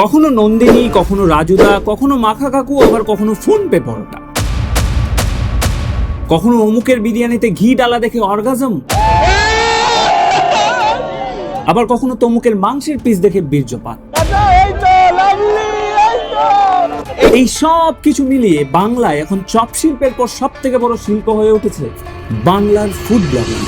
কখনো নন্দিনী, কখনো রাজুদা, কখনো মাখা কাকু, আবার কখনো ফোন পে পরোটা। কখনো অমুকের বিরিয়ানিতে ঘি ডালা দেখে অর্গাজম? আবার কখনো তমুকের মাংসের পিস দেখে বীর্যপাত? এই সব কিছু মিলিয়ে বাংলায় এখন চপ শিল্পের পর সব থেকে বড় শিল্প হয়ে উঠেছে বাংলার ফুড ব্লগিং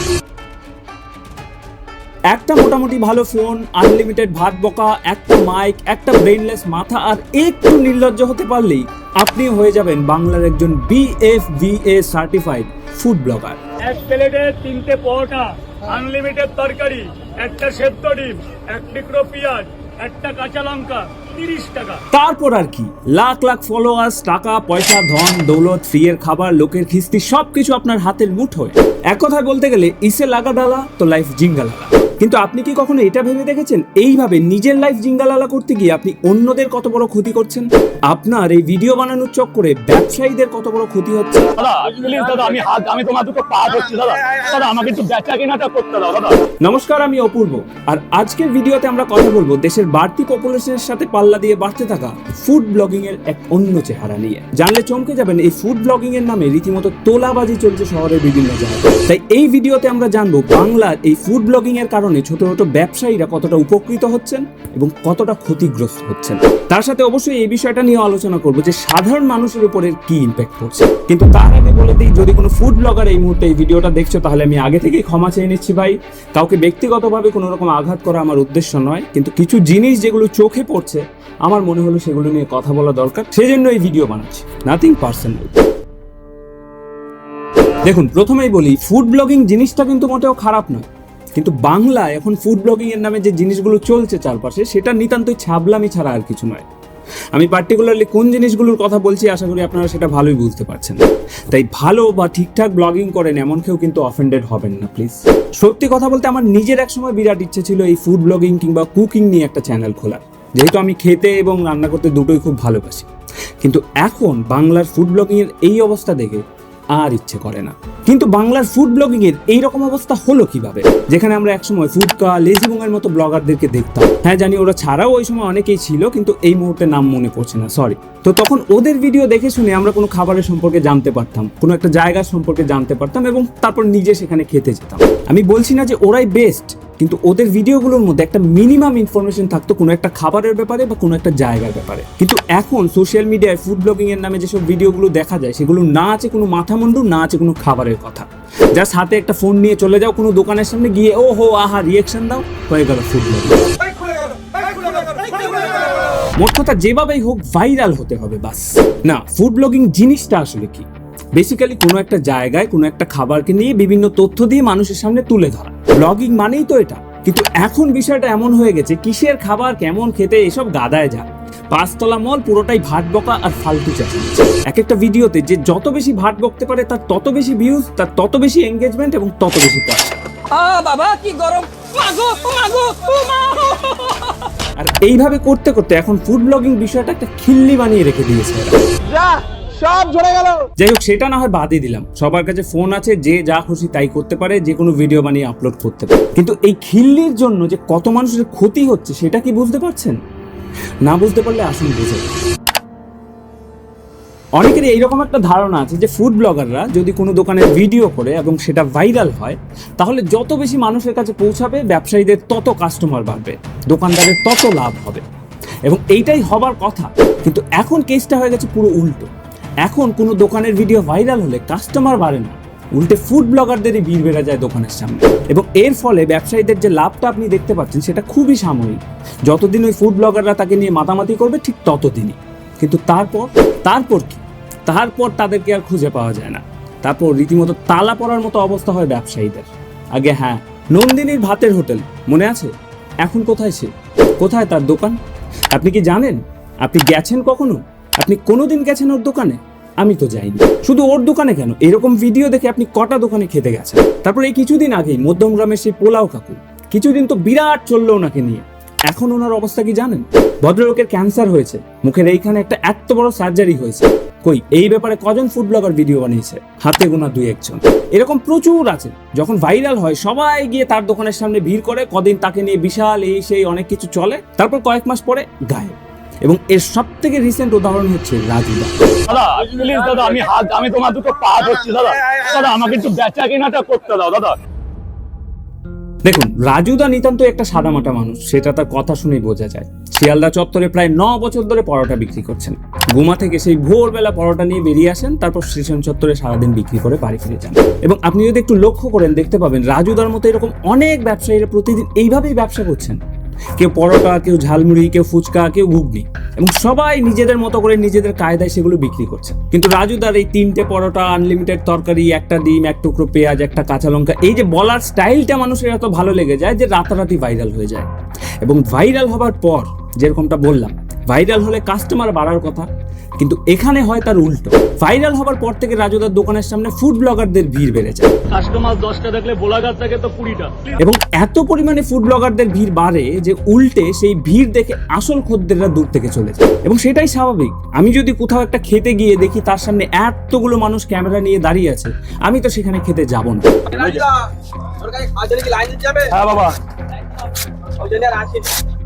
একটা মোটামুটি ভালো ফোন আনলিমিটেড ভাত বকা একটা মাইক একটা ব্রেনলেস মাথা আর একটু নির্লজ্জ হতে পারলেই আপনি হয়ে যাবেন বাংলার একজন বিএফভিএ সার্টিফাইড ফুড ব্লগার এক প্লেটে তিনটে পরোটা আনলিমিটেড তরকারি একটা সেদ্ধ ডিম এক টুকরো পেঁয়াজ একটা কাঁচা লঙ্কা টাকা। তারপর আর কি লাখ লাখ ফলোয়ার্স টাকা পয়সা ধন দৌলত ফ্রিয়ের খাবার লোকের খিস্তি সবকিছু আপনার হাতের মুঠোয়। এক কথায় বলতে গেলে ইসে লাগা ডালা তো লাইফ জিঙ্গালালা কিন্তু আপনি কি কখনো এটা ভেবে দেখেছেন? এইভাবে নিজের লাইফ জিঙ্গালালা করতে গিয়ে আপনি অন্যদের কত বড় ক্ষতি করছেন? আপনার এই ভিডিও বানানোর চক্করে ব্যবসায়ীদের কত বড় ক্ষতি হচ্ছে? নমস্কার আমি অপূর্ব। আর আজকের ভিডিওতে আমরা কথা বলব দেশের বাড়তি পপুলেশনের সাথে পাল্লা দিয়ে বাড়তে থাকা ফুড ব্লগিং এর এক অন্য চেহারা নিয়ে। জানলে চমকে যাবেন এই ফুড ব্লগিং এর নামে রীতিমতো তোলাবাজি চলছে শহরের বিভিন্ন জায়গায়। তাই এই ভিডিওতে আমরা জানব বাংলার এই ফুড ব্লগিং এর কারণে ছোট ছোট ব্যবসায়ীরা কতটা উপকৃত হচ্ছেন এবং কতটা ক্ষতিগ্রস্ত হচ্ছেন। তার সাথে অবশ্যই এই বিষয়টা নিয়ে আলোচনা করব যে সাধারণ মানুষের উপরে কি ইম্প্যাক্ট পড়ছে। কিন্তু তার আগে বলে দিই, যদি কোনো ফুড ব্লগার এই মুহূর্তে এই ভিডিওটা দেখছ, তাহলে আমি আগে থেকেই ক্ষমা চেয়ে নিচ্ছি ভাই। কাউকে ব্যক্তিগতভাবে কোনো রকম আঘাত করা আমার উদ্দেশ্য নয়, কিন্তু কিছু জিনিস যেগুলো চোখে পড়ছে, আমার মনে হলো সেগুলো নিয়ে কথা বলা দরকার। সেই জন্য এই ভিডিও বানাচ্ছি। নাথিং পার্সোনাল দেখুন, প্রথমেই বলি ফুড ব্লগিং জিনিসটা কিন্তু মোটেও খারাপ নয়। কিন্তু বাংলায় এখন ফুড ব্লগিং এর নামে যে জিনিসগুলো চলছে চারপাশে, সেটা নিতান্তই ছাবলামি ছাড়া আর কিছু নয়। আমি পার্টিকুলারলি কোন জিনিসগুলোর কথা বলছি আশা করি আপনারা সেটা ভালোই বুঝতে পারছেন। তাই ভালো বা ঠিকঠাক ব্লগিং করেন এমন কেউ কিন্তু অফেন্ডেড হবেন না প্লিজ সত্যি কথা বলতে আমার নিজের এক সময় বিরাট ইচ্ছে ছিল এই ফুড ব্লগিং কিংবা কুকিং নিয়ে একটা চ্যানেল খোলার। যেহেতু আমি খেতে এবং রান্না করতে দুটোই খুব ভালোবাসি। কিন্তু এখন বাংলার ফুড ব্লগিং এর এই অবস্থা দেখে আর ইচ্ছে করে না। কিন্তু বাংলার ফুড ব্লগিং এর এইরকম অবস্থা হলো কীভাবে? যেখানে আমরা একসময় ফুডকা লেজিবুঙের মতো ব্লগারদেরকে দেখতাম। হ্যাঁ জানি ওরা ছাড়াও ওই সময় অনেকেই ছিল, কিন্তু এই মুহূর্তে নাম মনে পড়ছে না সরি তো তখন ওদের ভিডিও দেখে শুনে আমরা কোনো খাবারের সম্পর্কে জানতে পারতাম, কোনো একটা জায়গার সম্পর্কে জানতে পারতাম এবং তারপর নিজে সেখানে খেতে যেতাম। আমি বলছি না যে ওরাই বেস্ট কিন্তু ওদের ভিডিওগুলোর মধ্যে একটা মিনিমাম ইনফরমেশন থাকতো কোনো একটা খাবারের ব্যাপারে বা কোনো একটা জায়গার ব্যাপারে। কিন্তু এখন সোশ্যাল মিডিয়ায় ফুড ব্লগিং এর নামে যেসব ভিডিওগুলো দেখা যায়, সেগুলো না আছে কোনো মাথামুন্ডু, না আছে কোনো খাবারের কথা। জাস্ট হাতে একটা ফোন নিয়ে চলে যাও কোনো দোকানের সামনে, গিয়ে ও হো আহা রিয়েকশন দাও। হয়ে গেল ফুড ব্লগিং মোট কথা যেভাবেই হোক ভাইরাল হতে হবে বাস। না ফুড ব্লগিং জিনিসটা আসলে কি? বেসিক্যালি কোনো একটা জায়গায় কোনো একটা খাবারকে নিয়ে বিভিন্ন তথ্য দিয়ে মানুষের সামনে তুলে ধরা। ব্লগিং মানেই তো এটা। কিন্তু এখন বিষয়টা এমন হয়ে গেছে কিসের খাবার কেমন খেতে এসব গাদায় যায়। পাঁচতলা মল পুরোটাই ভাট বকা আর ফালতু চাষি এক একটা ভিডিওতে যে যত বেশি ভাট বকতে পারে তার তত বেশি ভিউজ তার তত বেশি এঙ্গেজমেন্ট এবং তত বেশি পয়সা আ বাবা কি গরম! মাগো মাগো ও মা! আর এইভাবে করতে করতে এখন ফুড ব্লগিং বিষয়টা একটা খিল্লি বানিয়ে রেখে দিয়েছে যা! সব ঝরে গেল। যাই হোক, সেটা না হয় বাদই দিলাম। সবার কাছে ফোন আছে, যে যা খুশি তাই করতে পারে, যে কোনো ভিডিও বানিয়ে আপলোড করতে পারে। কিন্তু এই খিল্লির জন্য যে কত মানুষের ক্ষতি হচ্ছে, সেটা কি বুঝতে পারছেন? না বুঝতে পারলে আসুন বুঝে অনেকেরই এইরকম একটা ধারণা আছে যে ফুড ব্লগাররা যদি কোনো দোকানের ভিডিও করে এবং সেটা ভাইরাল হয়, তাহলে যত বেশি মানুষের কাছে পৌঁছাবে, ব্যবসায়ীদের তত কাস্টমার বাড়বে, দোকানদারের তত লাভ হবে। এবং এইটাই হবার কথা। কিন্তু এখন কেসটা হয়ে গেছে পুরো উল্টো। এখন কোনো দোকানের ভিডিও ভাইরাল হলে কাস্টমার বাড়ে না। উল্টে ফুড ব্লগারদেরই ভিড় বেড়ে যায় দোকানের সামনে। এবং এর ফলে ব্যবসায়ীদের যে লাভটা আপনি দেখতে পাচ্ছেন, সেটা খুবই সাময়িক। যতদিন ওই ফুড ব্লগাররা তাকে নিয়ে মাতামাতি করবে, ঠিক ততদিনই। কিন্তু তারপর তারপর কি? তারপর তাদেরকে আর খুঁজে পাওয়া যায় না। তারপর রীতিমতো তালা পড়ার মতো অবস্থা হয় ব্যবসায়ীদের। আগে হ্যাঁ নন্দিনীর ভাতের হোটেল, মনে আছে? এখন কোথায় সে? কোথায় তার দোকান? আপনি কি জানেন? আপনি গেছেন কখনো? আপনি কোনোদিন গেছেন ওর দোকানে? আমি তো যাইনি। শুধু ওর দোকানে কেন? এরকম ভিডিও দেখে আপনি কটা দোকানে খেতে গেছেন? তারপর এই কিছুদিন আগেই মধ্যমগ্রামের সেই পোলাও কাকু, কিছুদিন তো বিরাট চলল ওনাকে নিয়ে। এখন ওনার অবস্থা কি জানেন? ভদ্রলোকের ক্যান্সার হয়েছে, মুখের এইখানে একটা এত বড় সার্জারি হয়েছে। কই, এই ব্যাপারে কজন ফুড ব্লগার ভিডিও বানিয়েছে? হাতে গোনা দুই একজন। এরকম প্রচুর আছে। যখন ভাইরাল হয়, সবাই গিয়ে তার দোকানের সামনে ভিড় করে, কদিন তাকে নিয়ে বিশাল এই সেই অনেক কিছু চলে। তারপর কয়েক মাস পরে গায়েব। এবং এর সব থেকে রিসেন্ট উদাহরণ হচ্ছে রাজুদা দাদা প্লিজ দাদা আমি হাত আমি তোমার দুটো পা ধরছি দাদা। দাদা আমাকে একটু বেচা কেনাটা করতে দাও দাদা। দেখুন রাজুদা নিতান্ত একটা সাদামাটা মানুষ সেটা তার কথা শুনেই বোঝা যায়। শিয়ালদা চত্বরে প্রায় ন বছর ধরে পরোটা বিক্রি করছেন। গুমা থেকে সেই ভোরবেলা পরোটা নিয়ে বেরিয়ে আসেন তারপর স্টেশন চত্বরে সারাদিন বিক্রি করে বাড়ি ফিরে যান। এবং আপনি যদি একটু লক্ষ্য করেন দেখতে পাবেন রাজুদার মতো এরকম অনেক ব্যবসায়ীরা প্রতিদিন এইভাবেই ব্যবসা করছেন। কেউ পরোটা, কেউ ঝালমুড়ি, কেউ ফুচকা, কেউ ঘুগনি। এবং সবাই নিজেদের মতো করে নিজেদের কায়দায় সেগুলো বিক্রি করছে। কিন্তু রাজু রাজুদার এই তিনটে পরোটা আনলিমিটেড তরকারি, একটা ডিম, এক টুকরো পেঁয়াজ, একটা কাঁচা লঙ্কা, এই যে বলার স্টাইলটা মানুষের এত ভালো লেগে যায় যে রাতারাতি ভাইরাল হয়ে যায়। এবং ভাইরাল হবার পর, যেরকমটা বললাম ভাইরাল হলে কাস্টমার বাড়ার কথা কিন্তু এখানে হয় তার উল্টো। ভাইরাল হবার পর থেকে রাজুদার দোকানের সামনে ফুড ব্লগারদের ভিড় বেড়ে যায় কাস্টমার দশটা দেখলে বোলাঘাট থেকে তো কুড়িটা এবং এত পরিমাণে ফুড ব্লগারদের ভিড় বাড়ে যে উল্টে সেই ভিড় দেখে আসল খদ্দেররা দূর থেকে চলে যায়। এবং সেটাই স্বাভাবিক। আমি যদি কোথাও একটা খেতে গিয়ে দেখি তার সামনে এতগুলো মানুষ ক্যামেরা নিয়ে দাঁড়িয়ে আছে আমি তো সেখানে খেতে যাব না? হ্যাঁ বাবা।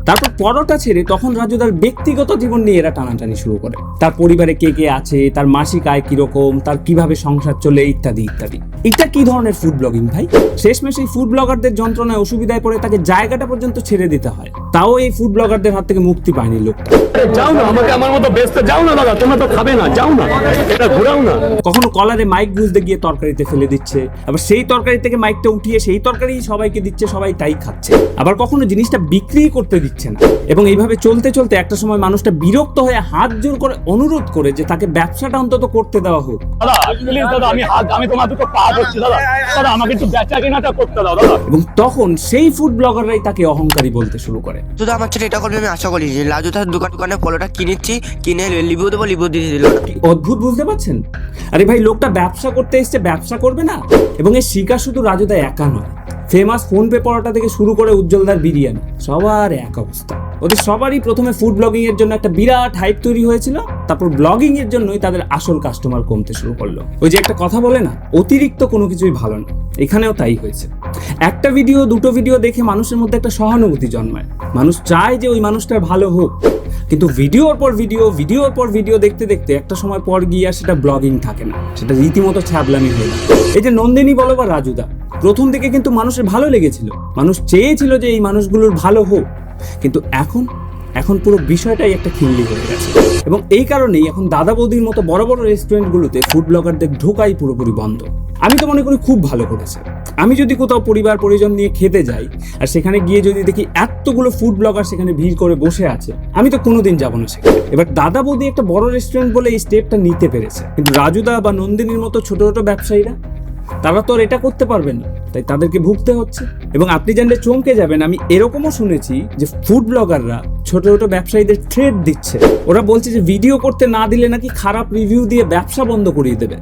তারপর পরোটা ছেড়ে তখন রাজুদার ব্যক্তিগত জীবন নিয়ে এরা টানাটানি শুরু করে। তার পরিবারে কে কে আছে, তার মাসিক আয় কীরকম, তার কীভাবে সংসার চলে ইত্যাদি ইত্যাদি। এটা কি ধরনের ফুড ব্লগিং ভাই? শেষমেশ এই ফুড ব্লগারদের যন্ত্রণায় অসুবিধায় পড়ে তাকে জায়গাটা পর্যন্ত ছেড়ে দিতে হয়। তাও এই ফুড ব্লগারদের হাত থেকে মুক্তি পায়নি আরে যাও না আমাকে আমার মতো ব্যস্ত যাও না দাদা তোমরা তো খাবে না যাও না এটা ঘোরাও না। কখনো কলারে মাইক গুজতে গিয়ে তরকারিতে ফেলে দিচ্ছে আবার সেই তরকারি থেকে মাইকটা উঠিয়ে সেই তরকারি সবাইকে দিচ্ছে সবাই তাই খাচ্ছে। আবার কখনো জিনিসটা বিক্রি করতে দিচ্ছে না এবং এইভাবে চলতে চলতে একটা সময় মানুষটা বিরক্ত হয়ে হাত জোর করে অনুরোধ করে যে তাকে ব্যবসাটা অন্তত করতে দেওয়া হোক। দাদা প্লিজ দাদা আমি হাত আমি তোমার দুটো পা ধরছি দাদা। দাদা আমাকে একটু বেচা কেনাটা করতে দাও দাদা। এবং তখন সেই ফুড ব্লগাররাই তাকে অহংকারী বলতে শুরু করে। শুধু আমার ছেলে এটা করবে, আমি আশা করি। যে লাজু তার দোকান দোকানে ফলোটা কিনেছি কিনে লিবু দেবো লিবু দিয়ে দিল। অদ্ভুত, বুঝতে পারছেন? আরে ভাই, লোকটা ব্যবসা করতে এসছে, ব্যবসা করবে না? এবং এর শিকার শুধু রাজুদা একা নয়। ফেমাস ফোন পে পরোটা থেকে শুরু করে উজ্জ্বলদার বিরিয়ানি, সবার এক অবস্থা। ওদের সবারই প্রথমে ফুড ব্লগিং এর জন্য একটা বিরাট হাইপ তৈরি হয়েছিল, তারপর ব্লগিং এর জন্যই তাদের আসল কাস্টমার কমতে শুরু করল। ওই যে একটা কথা বলে না, অতিরিক্ত কোনো কিছুই ভালো না। এখানেও তাই হয়েছে। একটা ভিডিও দুটো ভিডিও দেখে মানুষের মধ্যে একটা সহানুভূতি জন্মায়। মানুষ চায় যে ওই মানুষটার ভালো হোক, কিন্তু ভিডিওর পর ভিডিও ভিডিওর পর ভিডিও দেখতে দেখতে একটা সময় পর গিয়ে আর সেটা ব্লগিং থাকে না। সেটা রীতিমতো ছ্যাবলামি হয়ে যায়। এই যে নন্দিনী বলো বা রাজুদা, প্রথম দিকে কিন্তু মানুষের ভালো লেগেছিল। মানুষ চেয়েছিল যে এই মানুষগুলোর ভালো হোক। কিন্তু এখন এখন পুরো বিষয়টাই একটা খিল্লি হয়ে গেছে। এবং এই কারণেই এখন দাদা বৌদির মতো বড় বড় রেস্টুরেন্টগুলোতে ফুড ব্লগারদের ঢোকাই পুরোপুরি বন্ধ। আমি তো মনে করি খুব ভালো করেছে। আমি যদি কোথাও পরিবার, পরিজন নিয়ে খেতে যাই, আর সেখানে গিয়ে যদি দেখি এতগুলো ফুড ব্লগার সেখানে ভিড় করে বসে আছে, আমি তো কোনোদিন যাব না সেখানে। এবার দাদা বৌদি একটা বড় রেস্টুরেন্ট বলে এই স্টেপটা নিতে পেরেছে। কিন্তু রাজুদা বা নন্দিনীর মতো ছোট ছোট ব্যবসায়ীরা তারা তো আর এটা করতে পারবেন না। তাই তাদেরকে ভুগতে হচ্ছে। এবং আপনি জানলে চমকে যাবেন, আমি এরকমও শুনেছি যে ফুড ব্লগাররা ছোট ছোট ব্যবসায়ীদের থ্রেড দিচ্ছে। ওরা বলছে যে ভিডিও করতে না দিলে নাকি খারাপ রিভিউ দিয়ে ব্যবসা বন্ধ করিয়ে দেবে।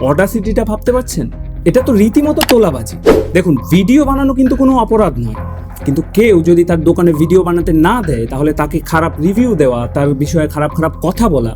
অডাসিটিটা ভাবতে পারছেন? এটা তো রীতিমতো তোলাবাজি। দেখুন ভিডিও বানানো কিন্তু কোনো অপরাধ নয়। কিন্তু কেউ যদি তার দোকানে ভিডিও বানাতে না দেয়, তাহলে তাকে খারাপ রিভিউ দেওয়া, তার বিষয়ে খারাপ খারাপ কথা বলা,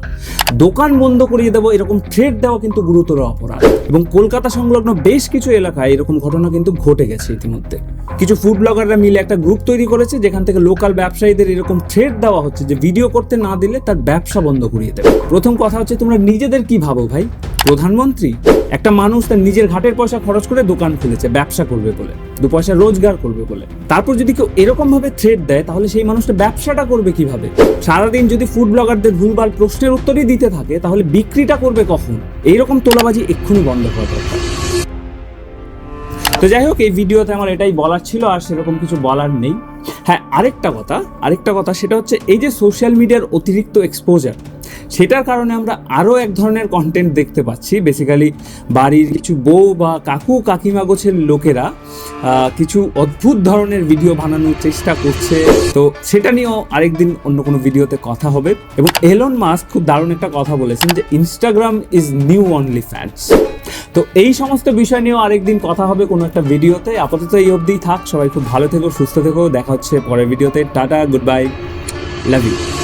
দোকান বন্ধ করিয়ে দেবো এরকম থ্রেড দেওয়া কিন্তু গুরুতর অপরাধ। এবং কলকাতা সংলগ্ন বেশ কিছু এলাকায় এরকম ঘটনা কিন্তু ঘটে গেছে ইতিমধ্যে। কিছু ফুড ব্লগাররা মিলে একটা গ্রুপ তৈরি করেছে, যেখান থেকে লোকাল ব্যবসায়ীদের এরকম থ্রেড দেওয়া হচ্ছে যে ভিডিও করতে না দিলে তার ব্যবসা বন্ধ করিয়ে দেবে। প্রথম কথা হচ্ছে, তোমরা নিজেদের কি ভাবো ভাই? প্রধানমন্ত্রী? একটা মানুষ তার নিজের ঘাটের পয়সা খরচ করে দোকান খুলেছে, ব্যবসা করবে বলে। দু পয়সা রোজগার করবে বলে। তারপর যদি কেউ এরকম ভাবে থ্রেড দেয়, তাহলে সেই মানুষটা ব্যবসাটা করবে কীভাবে? সারাদিন যদি ফুড ব্লগারদের ভুলভাল প্রশ্নের উত্তরই দিতে থাকে, তাহলে বিক্রিটা করবে কখন? এইরকম তোলাবাজি এক্ষুনি বন্ধ হওয়া দরকার। তো যাই হোক, এই ভিডিওতে আমার এটাই বলার ছিল, আর সেরকম কিছু বলার নেই। হ্যাঁ আরেকটা কথা আরেকটা কথা, সেটা হচ্ছে এই যে সোশ্যাল মিডিয়ার অতিরিক্ত এক্সপোজার সেটার কারণে আমরা আরও এক ধরনের কন্টেন্ট দেখতে পাচ্ছি। বেসিক্যালি বাড়ির কিছু বউ বা কাকু, কাকিমা গোছের লোকেরা কিছু অদ্ভুত ধরনের ভিডিও বানানোর চেষ্টা করছে। তো সেটা নিয়েও আরেকদিন অন্য কোনো ভিডিওতে কথা হবে। এবং এলন মাস্ক খুব দারুণ একটা কথা বলেছেন যে Instagram is new only fans তো এই সমস্ত বিষয় নিয়েও আরেকদিন কথা হবে কোনো একটা ভিডিওতে আপাতত এই অবধিই থাক। সবাই খুব ভালো থেকো, সুস্থ থেকো। দেখা হচ্ছে পরের ভিডিওতে tata good bye love you